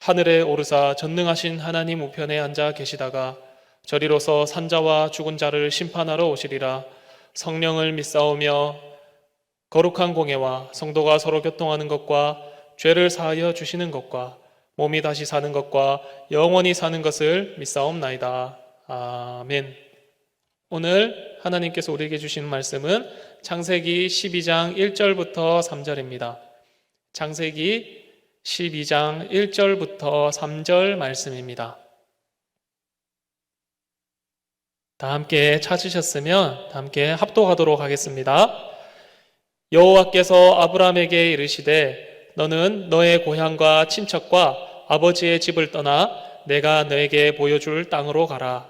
하늘에 오르사 전능하신 하나님 우편에 앉아 계시다가 저리로서 산자와 죽은 자를 심판하러 오시리라 성령을 믿사오며 거룩한 공예와 성도가 서로 교통하는 것과 죄를 사하여 주시는 것과 몸이 다시 사는 것과 영원히 사는 것을 믿사옵나이다. 아멘. 오늘 하나님께서 우리에게 주신 말씀은 창세기 12장 1절부터 3절입니다. 창세기 12장 1절부터 3절 말씀입니다. 다 함께 찾으셨으면 다 함께 합독하도록 하겠습니다. 여호와께서 아브라함에게 이르시되 너는 너의 고향과 친척과 아버지의 집을 떠나 내가 너에게 보여줄 땅으로 가라.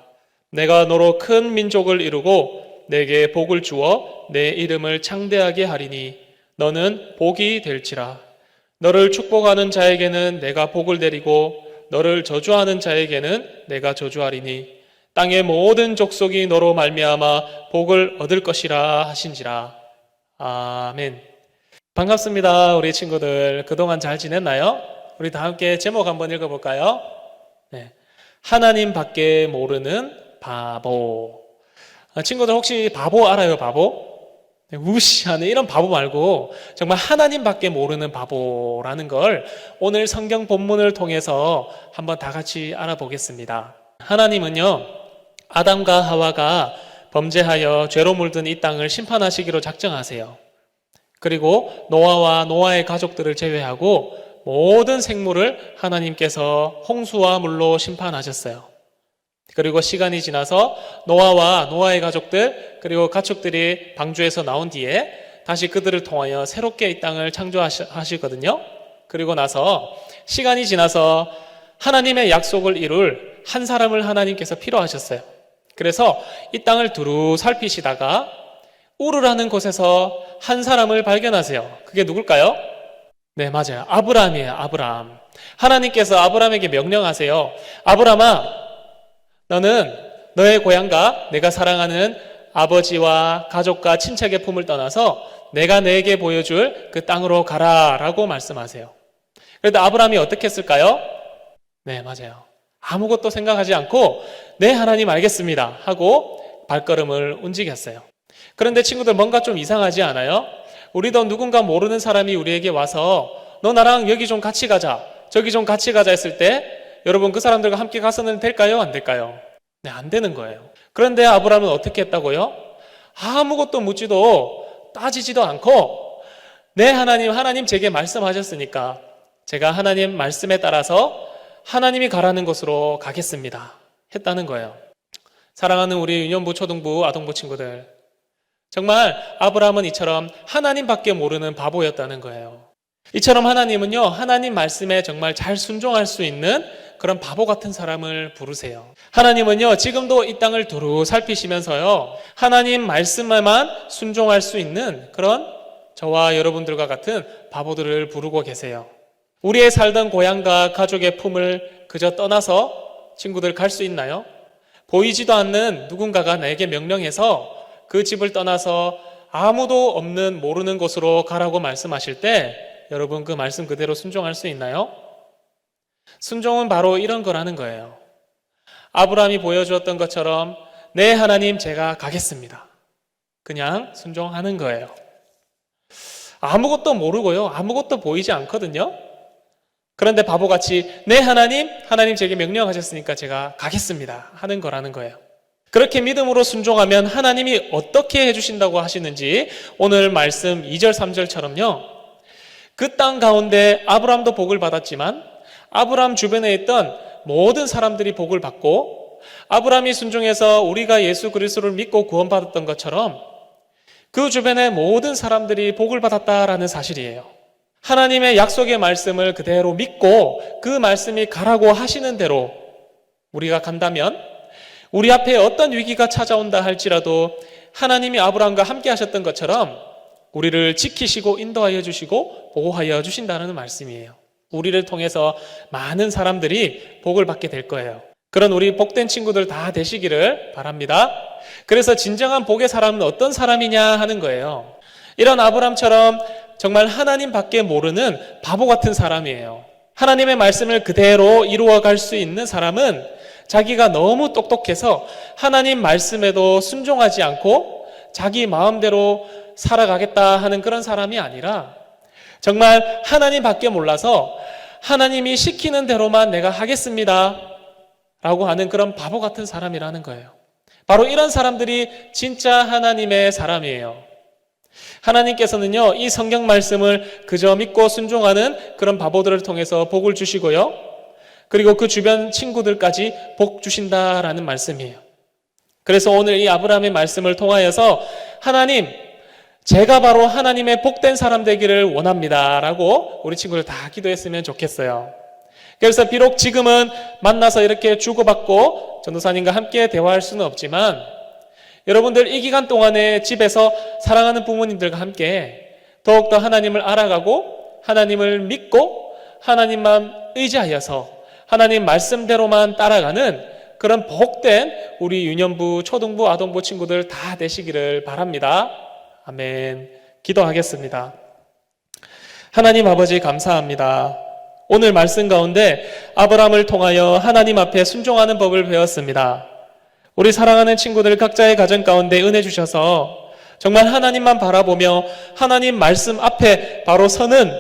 내가 너로 큰 민족을 이루고 내게 복을 주어 내 이름을 창대하게 하리니 너는 복이 될지라. 너를 축복하는 자에게는 내가 복을 내리고 너를 저주하는 자에게는 내가 저주하리니 땅의 모든 족속이 너로 말미암아 복을 얻을 것이라 하신지라. 아멘. 반갑습니다, 우리 친구들. 그동안 잘 지냈나요? 우리 다 함께 제목 한번 읽어 볼까요? 네. 하나님 밖에 모르는 바보. 아, 친구들 혹시 바보 알아요, 바보? 네, 무시하는 이런 바보 말고 정말 하나님밖에 모르는 바보라는 걸 오늘 성경 본문을 통해서 한번 다 같이 알아보겠습니다. 하나님은요, 아담과 하와가 범죄하여 죄로 물든 이 땅을 심판하시기로 작정하세요. 그리고 노아와 노아의 가족들을 제외하고 모든 생물을 하나님께서 홍수와 물로 심판하셨어요. 그리고 시간이 지나서 노아와 노아의 가족들 그리고 가축들이 방주에서 나온 뒤에 다시 그들을 통하여 새롭게 이 땅을 창조하시거든요. 그리고 나서 시간이 지나서 하나님의 약속을 이룰 한 사람을 하나님께서 필요하셨어요. 그래서 이 땅을 두루 살피시다가 우르라는 곳에서 한 사람을 발견하세요. 그게 누굴까요? 네, 맞아요. 아브라함이에요. 아브라함. 하나님께서 아브라함에게 명령하세요. 아브라함아, 너는 너의 고향과 내가 사랑하는 아버지와 가족과 친척의 품을 떠나서 내가 내게 보여줄 그 땅으로 가라 라고 말씀하세요. 그런데 아브라함이 어떻게 했을까요? 네, 맞아요. 아무것도 생각하지 않고 네, 하나님 알겠습니다 하고 발걸음을 움직였어요. 그런데 친구들 뭔가 좀 이상하지 않아요? 우리도 누군가 모르는 사람이 우리에게 와서 너 나랑 여기 좀 같이 가자. 저기 좀 같이 가자 했을 때 여러분 그 사람들과 함께 가서는 될까요? 안 될까요? 네, 안 되는 거예요. 그런데 아브라함은 어떻게 했다고요? 아무것도 묻지도 따지지도 않고 네, 하나님, 하나님 제게 말씀하셨으니까 제가 하나님 말씀에 따라서 하나님이 가라는 곳으로 가겠습니다. 했다는 거예요. 사랑하는 우리 유년부, 초등부, 아동부 친구들. 정말 아브라함은 이처럼 하나님밖에 모르는 바보였다는 거예요. 이처럼 하나님은요, 하나님 말씀에 정말 잘 순종할 수 있는 그런 바보 같은 사람을 부르세요. 하나님은요, 지금도 이 땅을 두루 살피시면서요, 하나님 말씀에만 순종할 수 있는 그런 저와 여러분들과 같은 바보들을 부르고 계세요. 우리의 살던 고향과 가족의 품을 그저 떠나서 친구들 갈 수 있나요? 보이지도 않는 누군가가 나에게 명령해서 그 집을 떠나서 아무도 없는 모르는 곳으로 가라고 말씀하실 때 여러분 그 말씀 그대로 순종할 수 있나요? 순종은 바로 이런 거라는 거예요. 아브라함이 보여주었던 것처럼 네 하나님 제가 가겠습니다. 그냥 순종하는 거예요. 아무것도 모르고요. 아무것도 보이지 않거든요. 그런데 바보같이 네 하나님 하나님 제게 명령하셨으니까 제가 가겠습니다 하는 거라는 거예요. 그렇게 믿음으로 순종하면 하나님이 어떻게 해주신다고 하시는지 오늘 말씀 2절 3절처럼요. 그 땅 가운데 아브라함도 복을 받았지만 아브라함 주변에 있던 모든 사람들이 복을 받고 아브라함이 순종해서 우리가 예수 그리스도를 믿고 구원받았던 것처럼 그 주변의 모든 사람들이 복을 받았다라는 사실이에요. 하나님의 약속의 말씀을 그대로 믿고 그 말씀이 가라고 하시는 대로 우리가 간다면 우리 앞에 어떤 위기가 찾아온다 할지라도 하나님이 아브라함과 함께 하셨던 것처럼 우리를 지키시고 인도하여 주시고 보호하여 주신다는 말씀이에요. 우리를 통해서 많은 사람들이 복을 받게 될 거예요. 그런 우리 복된 친구들 다 되시기를 바랍니다. 그래서 진정한 복의 사람은 어떤 사람이냐 하는 거예요. 이런 아브람처럼 정말 하나님 밖에 모르는 바보 같은 사람이에요. 하나님의 말씀을 그대로 이루어 갈 수 있는 사람은 자기가 너무 똑똑해서 하나님 말씀에도 순종하지 않고 자기 마음대로 살아가겠다 하는 그런 사람이 아니라 정말 하나님 밖에 몰라서 하나님이 시키는 대로만 내가 하겠습니다. 라고 하는 그런 바보 같은 사람이라는 거예요. 바로 이런 사람들이 진짜 하나님의 사람이에요. 하나님께서는요, 이 성경 말씀을 그저 믿고 순종하는 그런 바보들을 통해서 복을 주시고요. 그리고 그 주변 친구들까지 복 주신다라는 말씀이에요. 그래서 오늘 이 아브라함의 말씀을 통하여서 하나님, 제가 바로 하나님의 복된 사람 되기를 원합니다. 라고 우리 친구들 다 기도했으면 좋겠어요. 그래서 비록 지금은 만나서 이렇게 주고받고 전도사님과 함께 대화할 수는 없지만 여러분들 이 기간 동안에 집에서 사랑하는 부모님들과 함께 더욱더 하나님을 알아가고 하나님을 믿고 하나님만 의지하여서 하나님 말씀대로만 따라가는 그런 복된 우리 유년부, 초등부, 아동부 친구들 다 되시기를 바랍니다. 아멘. 기도하겠습니다. 하나님 아버지 감사합니다. 오늘 말씀 가운데 아브라함을 통하여 하나님 앞에 순종하는 법을 배웠습니다. 우리 사랑하는 친구들 각자의 가정 가운데 은혜 주셔서 정말 하나님만 바라보며 하나님 말씀 앞에 바로 서는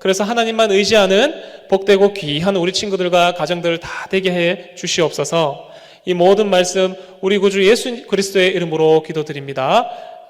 그래서 하나님만 의지하는 복되고 귀한 우리 친구들과 가정들 다 되게 해 주시옵소서. 이 모든 말씀 우리 구주 예수 그리스도의 이름으로 기도드립니다.